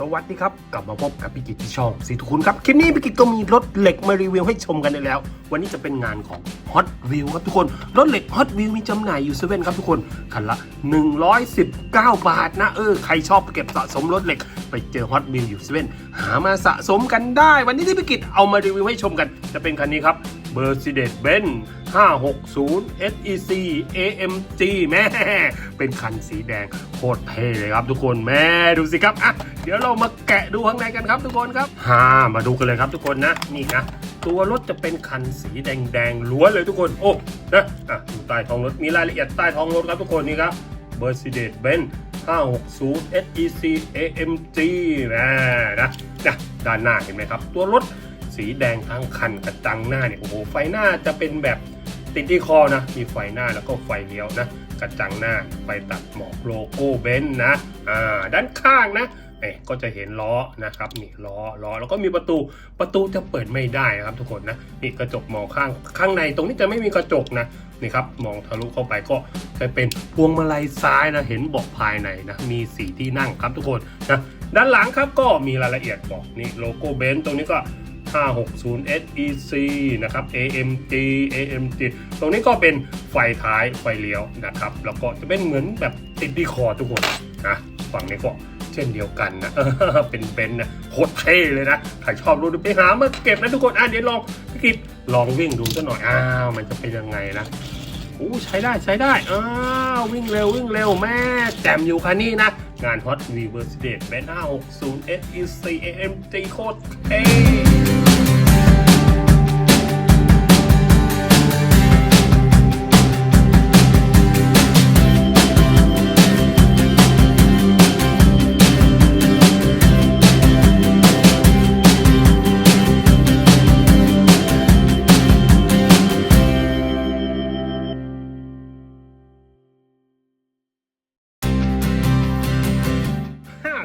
สวัสดีครับ กลับมาพบกับพี่กิจที่ช่องสีทุกคุณครับ คลิปนี้พี่กิจก็มีรถเหล็กมารีวิวให้ชมกันได้แล้ว วันนี้จะเป็นงานของ Hot Wheel ครับทุกคน รถเหล็ก Hot Wheel มีจำหน่ายอยู่เซเว่นครับทุกคน คันละ 119 บาทนะ เออ ใครชอบเก็บสะสมรถเหล็ก ไปเจอ Hot Wheel อยู่เซเว่นหามาสะสมกันได้ วันนี้ที่พี่กิจเอามารีวิวให้ชมกัน จะเป็นคันนี้ครับ Mercedes-Benz 560 SEC AMG แม่เป็นคันสีแดงโคตรเท่เลยครับทุกคนแม่ดูสิครับอะเดี๋ยวเรามาแกะดูข้างในกันครับทุกคนครับฮ่ามาดูกันเลยครับทุกคนนะนี่นะตัวรถจะเป็นคันสีแดงแดงๆล้วนเลยทุกคนโอ้นะอะดูใต้ท้องรถมีรายละเอียดใต้ท้องรถครับทุกคนนี่ครับ Mercedes-Benz 560 SEC AMG แม่นะนะด้านหน้าเห็นไหมครับ ตัวรถสีแดงทั้งคันกระจังหน้าเนี่ยโอ้โหไฟหน้าจะเป็นแบบ ติดที่คอนะ มีไฟหน้าแล้วก็ไฟเลี้ยวนะ กระจังหน้าไฟตัดหมอกโลโก้เบนซ์นะ อ่า ด้านข้างนะเอ๊ะก็จะเห็นล้อนะครับนี่ล้อล้อแล้วก็มีประตูประตูจะเปิดไม่ได้นะครับ ทุกคนนะนี่กระจกมองข้างข้างในตรงนี้จะไม่มีกระจกนะนี่ครับมองทะลุเข้าไปก็จะเป็นพวงมาลัยซ้ายนะเห็นเบาะภายในนะมีสีที่นั่งครับทุกคนนะด้านหลังครับก็มีรายละเอียดบอกนี่โลโก้เบนซ์ตรงนี้ก็ 560 SEC นะครับ AMG AMG ตรงนี้ก็เป็นไฟท้ายไฟเลี้ยวนะครับ แล้วก็จะเป็นเหมือนแบบติดดีคอร์ทุกคนนะฝั่งนี้ก็เช่นเดียวกันนะเป็นเบนซ์นะโคตรเท่เลยนะใครชอบรู้ไปหามาเก็บนะทุกคนอะเดี๋ยวลองพี่กิดลองวิ่งดูสักหน่อยอ้าวมันจะเป็นยังไงนะโอ้ใช้ได้ใช้ได้อ้าววิ่งเร็ววิ่งเร็วแม่แจมอยู่คันนี้นะ งาน Hot w h e e l Mercedes Benz 560 SEC AMG โคตรเท่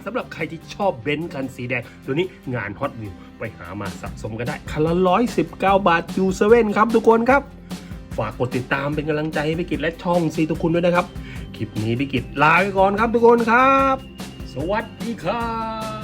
สำหรับใครที่ชอบเบนซ์คันสีแดง ตัวนี้งานฮอตวิวไปหามาสะสมกันได้คันละร้อยสิบเก้าบาทยูเซเว่นครับทุกคนครับ ฝากกดติดตามเป็นกำลังใจให้พี่กิจและช่องซีทุกคุณด้วยนะครับ คลิปนี้พี่กิจลาไปก่อนครับทุกคนครับ สวัสดีครับ